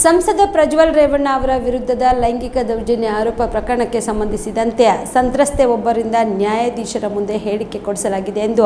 ಸಂಸದ ಪ್ರಜ್ವಲ್ ರೇವಣ್ಣ ಅವರ ವಿರುದ್ಧದ ಲೈಂಗಿಕ ದೌರ್ಜನ್ಯ ಆರೋಪ ಪ್ರಕರಣಕ್ಕೆ ಸಂಬಂಧಿಸಿದಂತೆ ಸಂತ್ರಸ್ತೆ ಒಬ್ಬರಿಂದ ನ್ಯಾಯಾಧೀಶರ ಮುಂದೆ ಹೇಳಿಕೆ ಕೊಡಿಸಲಾಗಿದೆ ಎಂದು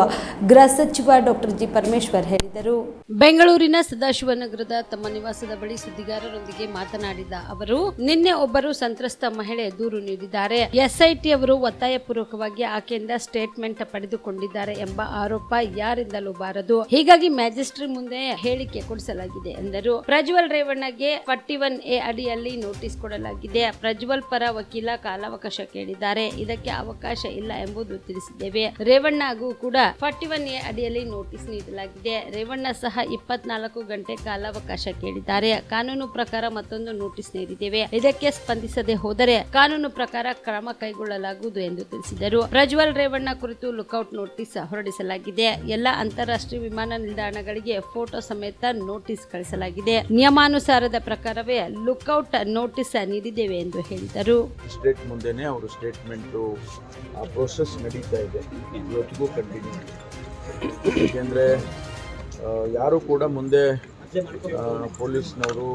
ಗೃಹ ಸಚಿವ ಡಾಕ್ಟರ್ ಜಿ ಪರಮೇಶ್ವರ್ ಹೇಳಿದರು. ಬೆಂಗಳೂರಿನ ಸದಾಶಿವನಗರದ ತಮ್ಮ ನಿವಾಸದ ಬಳಿ ಸುದ್ದಿಗಾರರೊಂದಿಗೆ ಮಾತನಾಡಿದ ಅವರು, ನಿನ್ನೆ ಒಬ್ಬರು ಸಂತ್ರಸ್ತ ಮಹಿಳೆ ದೂರು ನೀಡಿದ್ದಾರೆ. ಎಸ್ಐಟಿ ಅವರು ಒತ್ತಾಯಪೂರ್ವಕವಾಗಿ ಆಕೆಯಿಂದ ಸ್ಟೇಟ್ಮೆಂಟ್ ಪಡೆದುಕೊಂಡಿದ್ದಾರೆ ಎಂಬ ಆರೋಪ ಯಾರಿಂದಲೂ ಬಾರದು. ಹೀಗಾಗಿ ಮ್ಯಾಜಿಸ್ಟ್ರೇಟ್ ಮುಂದೆ ಹೇಳಿಕೆ ಕೊಡಿಸಲಾಗಿದೆ ಎಂದರು. ಪ್ರಜ್ವಲ್ ರೇವಣ್ಣಗೆ ಫಾರ್ಟಿ ಒನ್ ಎ ಅಡಿಯಲ್ಲಿ ನೋಟಿಸ್ ಕೊಡಲಾಗಿದೆ. ಪ್ರಜ್ವಲ್ ಪರ ವಕೀಲ ಕಾಲಾವಕಾಶ ಕೇಳಿದ್ದಾರೆ. ಇದಕ್ಕೆ ಅವಕಾಶ ಇಲ್ಲ ಎಂಬುದು ತಿಳಿಸಿದ್ದೇವೆ. ರೇವಣ್ಣಗೂ ಕೂಡ ಫಾರ್ಟಿ ಒನ್ ಎ ಅಡಿಯಲ್ಲಿ ನೋಟಿಸ್ ನೀಡಲಾಗಿದೆ. ರೇವಣ್ಣ ಸಹ ಇಪ್ಪತ್ನಾಲ್ಕು ಗಂಟೆ ಕಾಲಾವಕಾಶ ಕೇಳಿದ್ದಾರೆ. ಕಾನೂನು ಪ್ರಕಾರ ಮತ್ತೊಂದು ನೋಟಿಸ್ ನೀಡಿದ್ದೇವೆ. ಇದಕ್ಕೆ ಸ್ಪಂದಿಸದೆ ಹೋದರೆ ಕಾನೂನು ಪ್ರಕಾರ ಕ್ರಮ ಕೈಗೊಳ್ಳಲಾಗುವುದು ಎಂದು ತಿಳಿಸಿದರು. ಪ್ರಜ್ವಲ್ ರೇವಣ್ಣ ಕುರಿತು ಲುಕೌಟ್ ನೋಟಿಸ್ ಹೊರಡಿಸಲಾಗಿದೆ. ಎಲ್ಲ ಅಂತಾರಾಷ್ಟ್ರೀಯ ವಿಮಾನ ನಿಲ್ದಾಣಗಳಿಗೆ ಫೋಟೋ ಸಮೇತ ನೋಟಿಸ್ ಕಳಿಸಲಾಗಿದೆ. ನಿಯಮಾನುಸಾರದ ಪ್ರಕಾರವೇ ಲುಕ್ಔಟ್ ನೋಟಿಸ್ ನೀಡಿದ್ದೇವೆ ಎಂದು ಹೇಳಿದರು. ಸ್ಟೇಟ್ ಮುಂದೆನೇ ಅವರು ಸ್ಟೇಟ್ಮೆಂಟು, ಆ ಪ್ರೋಸೆಸ್ ನಡೀತಾ ಇದೆ. ಇವತ್ತಿಗೂ ಕಂಟಿನ್ಯೂ ಏಕೆಂದರೆ ಯಾರು ಕೂಡ ಮುಂದೆ ಪೊಲೀಸ್ನವರು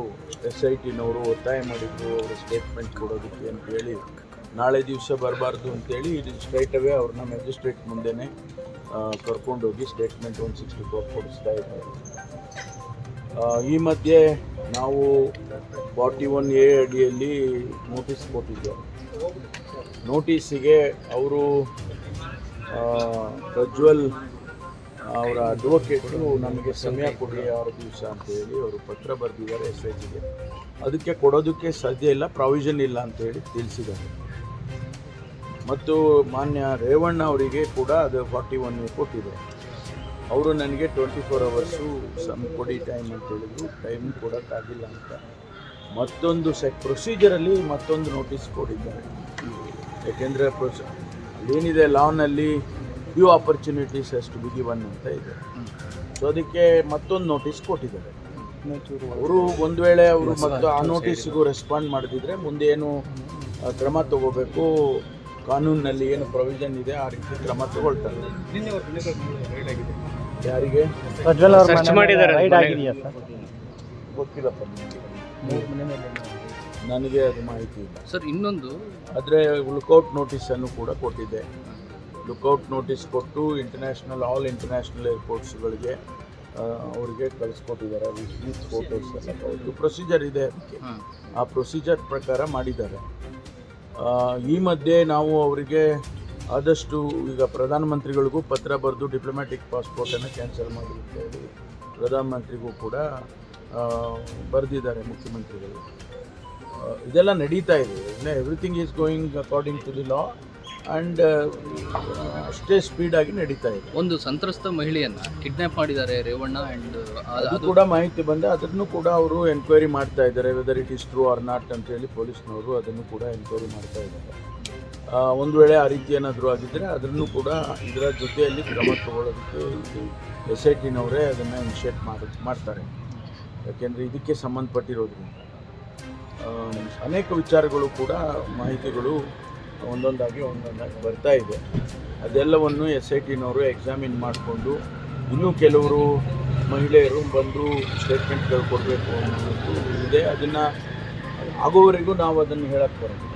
ಎಸ್ ಐ ಟಿನವರು ಒತ್ತಾಯ ಮಾಡಿದ್ರು, ಅವರು ಸ್ಟೇಟ್ಮೆಂಟ್ ಕೊಡೋದಕ್ಕೆ ಅಂತೇಳಿ ನಾಳೆ ದಿವಸ ಬರಬಾರ್ದು ಅಂತೇಳಿ ಇದು ಸ್ಟ್ರೈಟ್ ಅವೇ ಅವ್ರನ್ನ ಮ್ಯಾಜಿಸ್ಟ್ರೇಟ್ ಮುಂದೆನೇ ಕರ್ಕೊಂಡೋಗಿ ಸ್ಟೇಟ್ಮೆಂಟ್ ಒನ್ ಸಿಕ್ಸ್ಟಿ ಫೋರ್ ಕೊಡಿಸ್ತಾ ಇದ್ದಾರೆ. ಈ ಮಧ್ಯೆ ನಾವು ಫಾರ್ಟಿ ಒನ್ ಎ ಅಡಿಯಲ್ಲಿ ನೋಟಿಸ್ ಕೊಟ್ಟಿದ್ದೆವು ನೋಟಿಸಿಗೆ ಅವರು ಪ್ರಜ್ವಲ್, ಅವರ ಅಡ್ವೊಕೇಟು ನಮಗೆ ಸಮಯ ಕೊಡಿ ಆರು ದಿವಸ ಅಂತೇಳಿ ಅವರು ಪತ್ರ ಬರೆದಿದ್ದಾರೆ ಎಸ್ ಐ ಜಿಗೆ ಅದಕ್ಕೆ ಕೊಡೋದಕ್ಕೆ ಸಾಧ್ಯ ಇಲ್ಲ ಪ್ರಾವಿಷನ್ ಇಲ್ಲ ಅಂತೇಳಿ ತಿಳಿಸಿದ್ದಾರೆ. ಮತ್ತು ಮಾನ್ಯ ರೇವಣ್ಣ ಅವರಿಗೆ ಕೂಡ ಅದು ಫಾರ್ಟಿ ಒನ್ ಕೊಟ್ಟಿದೆ. ಅವರು ನನಗೆ ಟ್ವೆಂಟಿ ಫೋರ್ ಅವರ್ಸು ಸಮ್ ಕೊಡಿ ಟೈಮ್ ಅಂತ ಹೇಳಿದ್ರು. ಟೈಮ್ ಕೊಡೋಕ್ಕಾಗಿಲ್ಲ ಅಂತ. ಮತ್ತೊಂದು ಸೆಕ್ ಪ್ರೊಸೀಜರಲ್ಲಿ ಮತ್ತೊಂದು ನೋಟಿಸ್ ಕೊಟ್ಟಿದ್ದಾರೆ ಯಾಕೆಂದರೆ ಪ್ರೊಸ ಏನಿದೆ ಲಾನಲ್ಲಿ ಫ್ಯೂ ಆಪರ್ಚುನಿಟೀಸ್ ಅಷ್ಟು ಬಿಗಿ ಗಿವನ್ ಅಂತ ಇದೆ. ಸೊ ಅದಕ್ಕೆ ಮತ್ತೊಂದು ನೋಟಿಸ್ ಕೊಟ್ಟಿದ್ದಾರೆ. ಅವರು ಒಂದು ವೇಳೆ ಅವರು ಮತ್ತು ಆ ನೋಟಿಸ್ಗೂ ರೆಸ್ಪಾಂಡ್ ಮಾಡಿದ್ರೆ ಮುಂದೆ ಏನು ಕ್ರಮ ತಗೋಬೇಕು. ಕಾನೂನಿನಲ್ಲಿ ಏನು ಪ್ರೊವಿಷನ್ ಇದೆ ಆ ರೀತಿ ಕ್ರಮ ತಗೊಳ್ತಾರೆ. ಯಾರಿಗೆ? ಪ್ರಜ್ವಲ್ ಅವ್ರ Search ಮಾಡಿದ್ದಾರೆ ರೈಡ್. ಆಗಿದೆಯಾ ಸರ್? ಗೊತ್ತಿಲ್ಲಪ್ಪ ನನಗೆ. ನನಗೆ ಅದು ಮಾಹಿತಿ ಇಲ್ಲ. ಸರ್ ಇನ್ನೊಂದು? ಆದರೆ ಲುಕೌಟ್ ನೋಟಿಸನ್ನು ಕೂಡ ಕೊಟ್ಟಿದ್ದೆ. ಲುಕೌಟ್ ನೋಟಿಸ್ ಕೊಟ್ಟು ಇಂಟರ್ನ್ಯಾಷನಲ್ ಆಲ್ ಇಂಟರ್ನ್ಯಾಷನಲ್ ಏರ್ಪೋರ್ಟ್ಸ್ಗಳಿಗೆ ಅವರಿಗೆ ಕಳಿಸ್ಕೊಟ್ಟಿದ್ದಾರೆ. ವಿತ್ ಫೋಟೋಸ್ ಎಲ್ಲ ಅವ್ರದ್ದು ಪ್ರೊಸೀಜರ್ ಇದೆ ಅದಕ್ಕೆ. ಆ ಪ್ರೊಸೀಜರ್ ಪ್ರಕಾರ ಮಾಡಿದ್ದಾರೆ. ಈ ಮಧ್ಯೆ ನಾವು ಅವರಿಗೆ ಆದಷ್ಟು ಈಗ ಪ್ರಧಾನಮಂತ್ರಿಗಳಿಗೂ ಪತ್ರ ಬರೆದು ಡಿಪ್ಲೊಮ್ಯಾಟಿಕ್ ಪಾಸ್ಪೋರ್ಟನ್ನು ಕ್ಯಾನ್ಸಲ್ ಮಾಡಿ ಹೇಳಿ ಪ್ರಧಾನಮಂತ್ರಿಗೂ ಕೂಡ ಬರೆದಿದ್ದಾರೆ ಮುಖ್ಯಮಂತ್ರಿಗಳು. ಇದೆಲ್ಲ ನಡೀತಾ ಇದೆ. Everything is going according to the law and ಅಷ್ಟೇ ಸ್ಪೀಡಾಗಿ ನಡೀತಾ ಇದೆ. ಒಂದು ಸಂತ್ರಸ್ತ ಮಹಿಳೆಯನ್ನು ಕಿಡ್ನಾಪ್ ಮಾಡಿದ್ದಾರೆ ರೇವಣ್ಣ ಆ್ಯಂಡ್ ಅದು ಕೂಡ ಮಾಹಿತಿ ಬಂದೆ. ಅದನ್ನು ಕೂಡ ಅವರು ಎನ್ಕ್ವೈರಿ ಮಾಡ್ತಾ ಇದ್ದಾರೆ whether it is true or not ಅಂತೇಳಿ ಪೊಲೀಸ್ನವರು ಅದನ್ನು ಕೂಡ ಎನ್ಕ್ವೈರಿ ಮಾಡ್ತಾ ಇದ್ದಾರೆ. ಒಂದು ವೇಳೆ ಆ ರೀತಿ ಏನಾದರೂ ಆಗಿದ್ದರೆ ಅದನ್ನು ಕೂಡ ಇದರ ಜೊತೆಯಲ್ಲಿ ಕ್ರಮ ತಗೊಳ್ಳೋದಕ್ಕೆ ಎಸ್ ಐ ಟಿನವರೇ ಅದನ್ನು ಇನಿಷಿಯೇಟ್ ಮಾಡಿ, ಮಾಡ್ತಾರೆ. ಯಾಕೆಂದರೆ ಇದಕ್ಕೆ ಸಂಬಂಧಪಟ್ಟಿರೋದ್ರಿಂದ. ಅನೇಕ ವಿಚಾರಗಳು ಕೂಡ ಮಾಹಿತಿಗಳು ಒಂದೊಂದಾಗಿ ಒಂದೊಂದಾಗಿ ಬರ್ತಾ ಇದೆ. ಅದೆಲ್ಲವನ್ನು ಎಸ್ ಐ ಟಿನವರು ಎಕ್ಸಾಮಿನ್ ಮಾಡಿಕೊಂಡು ಇನ್ನೂ ಕೆಲವರು ಮಹಿಳೆಯರು ಬಂದು ಸ್ಟೇಟ್ಮೆಂಟ್ಗಳು ಕೊಡಬೇಕು ಅನ್ನೋದು ಇದೆ. ಅದನ್ನು ಆಗೋವರೆಗೂ ನಾವು ಅದನ್ನು ಹೇಳಕ್ಕೆ ಬರೋದು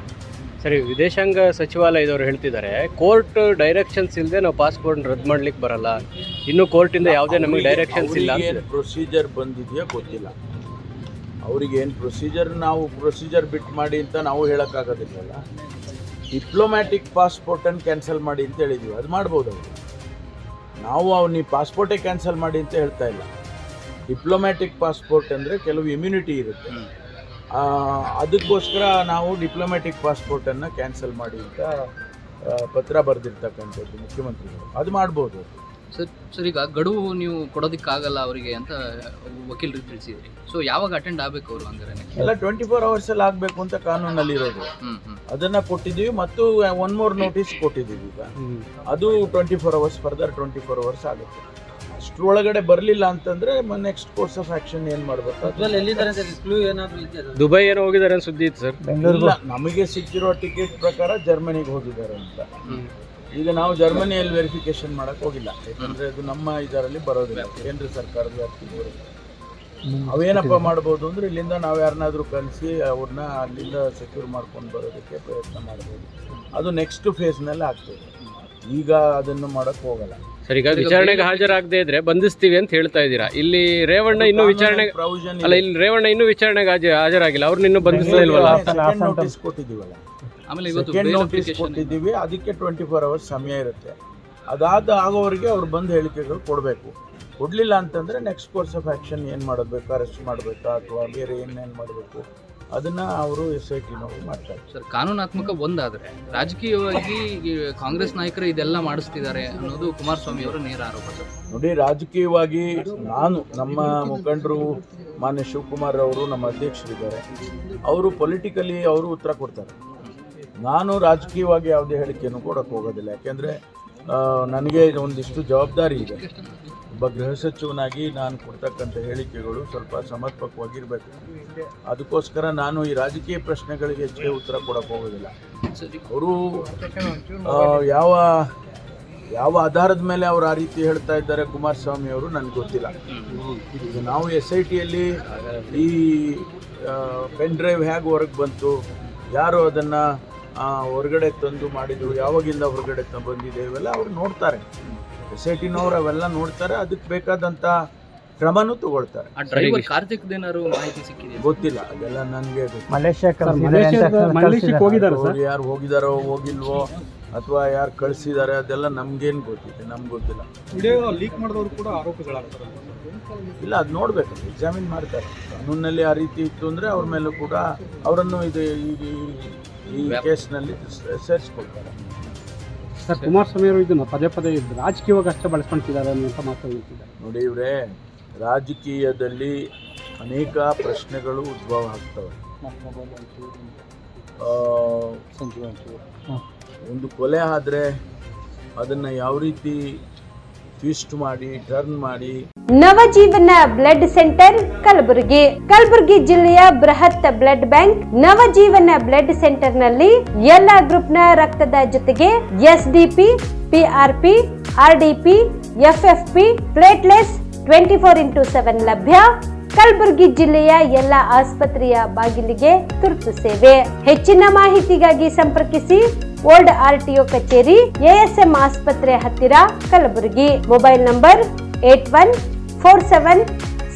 ಸರಿ ವಿದೇಶಾಂಗ ಸಚಿವಾಲಯದವರು ಹೇಳ್ತಿದ್ದಾರೆ ಕೋರ್ಟ್ ಡೈರೆಕ್ಷನ್ಸ್ ಇಲ್ಲದೆ ನಾವು ಪಾಸ್ಪೋರ್ಟ್ ರದ್ದು ಮಾಡ್ಲಿಕ್ಕೆ ಬರಲ್ಲ. ಇನ್ನು ಕೋರ್ಟಿಂದ ಯಾವುದೇ ನಮಗೆ ಡೈರೆಕ್ಷನ್ಸ್ ಇಲ್ಲ ಏನು ಪ್ರೊಸೀಜರ್ ಬಂದಿದೆಯೋ ಗೊತ್ತಿಲ್ಲ. ಅವರಿಗೆ ಏನು ಪ್ರೊಸೀಜರ್ ನಾವು ಪ್ರೊಸೀಜರ್ ಬಿಟ್ಟು ಮಾಡಿ ಅಂತ ನಾವು ಹೇಳೋಕ್ಕಾಗೋದಿಲ್ಲ ಡಿಪ್ಲೊಮ್ಯಾಟಿಕ್ ಪಾಸ್ಪೋರ್ಟನ್ನು ಕ್ಯಾನ್ಸಲ್ ಮಾಡಿ ಅಂತ ಹೇಳಿದ್ವಿ ಅದು ಮಾಡ್ಬೋದು ಅವರು. ನಾವು ಅವ್ರು ನೀವು ಪಾಸ್ಪೋರ್ಟೇ ಕ್ಯಾನ್ಸಲ್ ಮಾಡಿ ಅಂತ ಹೇಳ್ತಾ ಇಲ್ಲ. ಡಿಪ್ಲೊಮ್ಯಾಟಿಕ್ ಪಾಸ್ಪೋರ್ಟ್ ಅಂದರೆ ಕೆಲವು ಇಮ್ಯುನಿಟಿ ಇರುತ್ತೆ. ಅದಕ್ಕೋಸ್ಕರ ನಾವು ಡಿಪ್ಲೊಮ್ಯಾಟಿಕ್ ಪಾಸ್ಪೋರ್ಟನ್ನು ಕ್ಯಾನ್ಸಲ್ ಮಾಡಿ ಅಂತ ಪತ್ರ ಬರೆದಿರ್ತಕ್ಕಂಥದ್ದು ಮುಖ್ಯಮಂತ್ರಿಗಳು. ಅದು ಮಾಡ್ಬೋದು. ಸರ್ ಸರ್ ಈಗ ಗಡುವು ನೀವು ಕೊಡೋದಕ್ಕಾಗಲ್ಲ ಅವರಿಗೆ ಅಂತ ವಕೀಲರು ತಿಳಿಸಿದ್ರಿ. ಸೊ ಯಾವಾಗ ಅಟೆಂಡ್ ಆಗಬೇಕು ಅವರು ಅಂದರೆ ಎಲ್ಲ ಟ್ವೆಂಟಿ ಫೋರ್ ಅವರ್ಸಲ್ಲಿ ಆಗಬೇಕು ಅಂತ ಕಾನೂನಲ್ಲಿ ಇರೋದು ಅದನ್ನು ಕೊಟ್ಟಿದ್ದೀವಿ ಮತ್ತು ಒನ್ ಮೋರ್ ನೋಟಿಸ್ ಕೊಟ್ಟಿದ್ದೀವಿ ಈಗ. ಅದು twenty four hours further twenty four hours ಆಗುತ್ತೆ. ಅಷ್ಟರೊಳಗಡೆ ಬರಲಿಲ್ಲ ಅಂತಂದ್ರೆ ನೆಕ್ಸ್ಟ್ ಕೋರ್ಸ್ ಆಫ್ ಆಕ್ಷನ್ ಏನು ಮಾಡಬೇಕು? ದುಬೈ ಏನೋ ಹೋಗಿದ್ದಾರೆ ಅಂತ ಸುದ್ದಿ ಇತ್ತು ಸರ್. ಇಲ್ಲ ನಮಗೆ ಸಿಕ್ಕಿರೋ ಟಿಕೆಟ್ ಪ್ರಕಾರ ಜರ್ಮನಿಗೆ ಹೋಗಿದ್ದಾರೆ ಅಂತ. ಈಗ ನಾವು ಜರ್ಮನಿಯಲ್ಲಿ ವೆರಿಫಿಕೇಶನ್ ಮಾಡಕ್ ಹೋಗಿಲ್ಲ ಯಾಕಂದ್ರೆ ಅದು ನಮ್ಮ ಇದರಲ್ಲಿ ಬರೋದಿಲ್ಲ. ಕೇಂದ್ರ ಸರ್ಕಾರದ ವ್ಯಾಪ್ತಿಗೆ. ಬರುತ್ತೆ ಅವೇನಪ್ಪ ಮಾಡ್ಬೋದು ಅಂದ್ರೆ ಇಲ್ಲಿಂದ ನಾವು ಯಾರನ್ನಾದ್ರೂ ಕಲಿಸಿ ಅವ್ರನ್ನ ಅಲ್ಲಿಂದ ಸೆಕ್ಯೂರ್ ಮಾಡ್ಕೊಂಡು ಬರೋದಕ್ಕೆ ಪ್ರಯತ್ನ ಮಾಡ್ಬೋದು. ಅದು ನೆಕ್ಸ್ಟ್ ಫೇಸ್ನಲ್ಲಿ ಆಗ್ತದೆ. ಈಗ ಅದನ್ನು ಮಾಡಕ್ ಹೋಗಲ್ಲ. ಸರ್ ಈಗ ವಿಚಾರಣೆಗೆ ಹಾಜರಾಗದೇ ಇದ್ರೆ ಬಂಧಿಸ್ತೀವಿ ಅಂತ ಹೇಳ್ತಾ ಇದ್ದೀರಾ? ಇಲ್ಲಿ ರೇವಣ್ಣ ಇನ್ನೂ ವಿಚಾರಣೆ ಪ್ರಾವಿಷನ್ ಅಲ್ಲ ಇಲ್ಲಿ ರೇವಣ್ಣ ಇನ್ನೂ ವಿಚಾರಣೆಗೆ ಹಾಜ- ಹಾಜರಾಗಿಲ್ಲ. ಅವ್ರನ್ನ ಇನ್ನು ಬಂಧಿಸ್ತಾ ಇಲ್ವಲ್ಲ? ನೋಟಿಸ್ ಕೊಟ್ಟಿದ್ದೀವಲ್ಲ. ಆಮೇಲೆ ಇವತ್ತು ಸೆಕೆಂಡ್ bail ನೋಟಿಸ್ application ಕೊಟ್ಟಿದ್ದೀವಿ. ಅದಕ್ಕೆ ಟ್ವೆಂಟಿ ಫೋರ್ ಅವರ್ಸ್ ಸಮಯ ಇರುತ್ತೆ. ಅದಾದ ಆಗೋವರೆಗೆ ಅವ್ರು ಬಂದು ಹೇಳಿಕೆಗಳು ಕೊಡಬೇಕು. ಕೊಡಲಿಲ್ಲ ಅಂತಂದರೆ ನೆಕ್ಸ್ಟ್ ಕೋರ್ಸ್ ಆಫ್ ಆ್ಯಕ್ಷನ್ ಏನು ಮಾಡಬೇಕು ಅರೆಸ್ಟ್ ಮಾಡಬೇಕಾ? ಅಥವಾ ಬೇರೆ ಏನೇನು ಮಾಡಬೇಕು? ಅದನ್ನು ಅವರು ಎಸ್ ಐ ಟಿ ಟಿನವರು ಮಾಡ್ತಾರೆ. ಸರ್ ಕಾನೂನಾತ್ಮಕ ಒಂದಾದ್ರೆ ರಾಜಕೀಯವಾಗಿ ಈ ಕಾಂಗ್ರೆಸ್ ನಾಯಕರು ಇದೆಲ್ಲ ಮಾಡಿಸ್ತಿದ್ದಾರೆ ಅನ್ನೋದು ಕುಮಾರಸ್ವಾಮಿ ಅವರು ನೇರ ಆರೋಪ ಸರ್. ನೋಡಿ ರಾಜಕೀಯವಾಗಿ ನಾನು ನಮ್ಮ ಮುಖಂಡರು ಮಾನ್ಯ ಶಿವಕುಮಾರ್ ಅವರು ನಮ್ಮ ಅಧ್ಯಕ್ಷರಿದ್ದಾರೆ. ಅವರು ಪೊಲಿಟಿಕಲಿ ಅವರು ಉತ್ತರ ಕೊಡ್ತಾರೆ. ನಾನು ರಾಜಕೀಯವಾಗಿ ಯಾವುದೇ ಹೇಳಿಕೆಯನ್ನು ಕೊಡೋಕ್ಕೆ ಹೋಗೋದಿಲ್ಲ. ಯಾಕೆಂದರೆ ನನಗೆ ಒಂದಿಷ್ಟು ಜವಾಬ್ದಾರಿ ಇದೆ. ಒಬ್ಬ ಗೃಹ ಸಚಿವನಾಗಿ ನಾನು ಕೊಡ್ತಕ್ಕಂಥ ಹೇಳಿಕೆಗಳು ಸ್ವಲ್ಪ ಸಮರ್ಪಕವಾಗಿರಬೇಕು. ಅದಕ್ಕೋಸ್ಕರ ನಾನು ಈ ರಾಜಕೀಯ ಪ್ರಶ್ನೆಗಳಿಗೆ ಹೆಚ್ಚಿಗೆ ಉತ್ತರ ಕೊಡಕ್ಕೆ ಹೋಗೋದಿಲ್ಲ. ಅವರು ಯಾವ ಯಾವ ಆಧಾರದ ಮೇಲೆ ಅವರು ಆ ರೀತಿ ಹೇಳ್ತಾ ಇದ್ದಾರೆ ಕುಮಾರಸ್ವಾಮಿ ಅವರು ನನಗೆ ಗೊತ್ತಿಲ್ಲ. ನಾವು ಎಸ್ ಐ ಟಿಯಲ್ಲಿ ಈ ಪೆನ್ ಡ್ರೈವ್ ಹೇಗೆ ಹೊರಗೆ ಬಂತು, ಯಾರು ಅದನ್ನು ಹೊರಗಡೆ ತಂದು ಮಾಡಿದರು ಯಾವಾಗಿಂದ ಹೊರಗಡೆ ತ ಬಂದಿದೆ ಇವೆಲ್ಲ ಅವ್ರು ನೋಡ್ತಾರೆ. ಎಸ್ ಐ ಟಿನವ್ರು ಅವೆಲ್ಲ ನೋಡ್ತಾರೆ ಅದಕ್ಕೆ ಬೇಕಾದಂಥ ಕ್ರಮನೂ ತಗೊಳ್ತಾರೆ. ಆ ಡ್ರೈವರ್ ಕಾರ್ತಿಕ್ದೇನಾದ್ರು ಮಾಹಿತಿ ಸಿಕ್ಕಿದೆ ಗೊತ್ತಿಲ್ಲ ಅದೆಲ್ಲ ನನಗೆ ಮಲೇಷ್ಯಾಕ್ಕೆ ಯಾರು ಹೋಗಿದಾರೋ ಹೋಗಿಲ್ವೋ ಅಥವಾ ಯಾರು ಕಳಿಸಿದ್ದಾರೆ ಅದೆಲ್ಲ ನಮ್ಗೇನು ಗೊತ್ತಿದೆ ನಮ್ಗೆ ಗೊತ್ತಿಲ್ಲ. ವಿಡಿಯೋ ಲೀಕ್ ಮಾಡಿದವರು ಕೂಡ ಆರೋಪಿಗಳಾಗ್ತಾರೆ. ಇಲ್ಲ ಅದು ನೋಡ್ಬೇಕು ಎಕ್ಸಾಮಿನ್ ಮಾಡ್ತಾರೆ. ಕಾನೂನಲ್ಲಿ ಆ ರೀತಿ ಇತ್ತು ಅಂದರೆ ಅವ್ರ ಮೇಲೂ ಕೂಡ ಅವರನ್ನು ಇದು ಈ- ಕೇಸ್ನಲ್ಲಿ ಸೇರಿಸ್ಕೊಳ್ತಾರೆ. ಸರ್ ಕುಮಾರಸ್ವಾಮಿ ಅವರು ಇದನ್ನು ಪದೇ ಪದೇ ರಾಜಕೀಯವಾಗಿ ಅಷ್ಟೇ ಬಳಸ್ಕೊಳ್ತಿದ್ದಾರೆ ಅನ್ನುವಂಥ ಮಾತು ಹೇಳ್ತಿದ್ದಾರೆ. ನೋಡಿ ಇವರೇ ರಾಜಕೀಯದಲ್ಲಿ ಅನೇಕ ಪ್ರಶ್ನೆಗಳು ಉದ್ಭವ ಆಗ್ತವೆ. ಆ, ಒಂದು ಕೊಲೆ ಆದರೆ ಅದನ್ನು ಯಾವ ರೀತಿ ಟ್ವಿಸ್ಟ್ ಮಾಡಿ, ಟರ್ನ್ ಮಾಡಿ. Navajeevan blood centre Kalaburagi. Kalaburagi ಜಿಲ್ಲೆಯ ಬೃಹತ್ ಬ್ಲಡ್ ಬ್ಯಾಂಕ್ ನವಜೀವನ ಬ್ಲಡ್ ಸೆಂಟರ್ನಲ್ಲಿ ಎಲ್ಲಾ ನ ರಕ್ತದ ಜೊತೆಗೆ S D P, P R P, R D P P platelets twenty four into seven ಲಭ್ಯ. ಕಲಬುರಗಿ ಜಿಲ್ಲೆಯ ಎಲ್ಲ ಆಸ್ಪತ್ರೆಯ ಬಾಗಿಲಿಗೆ ತುರ್ತು ಸೇವೆ. ಹೆಚ್ಚಿನ ಮಾಹಿತಿಗಾಗಿ ಸಂಪರ್ಕಿಸಿ ಓಲ್ಡ್ ಆರ್ಟಿಒ ಕಚೇರಿ ಎಎಸ್ಎಂ ಆಸ್ಪತ್ರೆ ಹತ್ತಿರ, Kalaburagi. Mobile number eight one four seven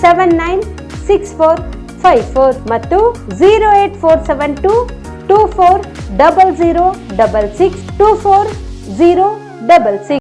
seven nine six four five four ಮತ್ತು zero eight four seven two two four double zero double six two four zero double six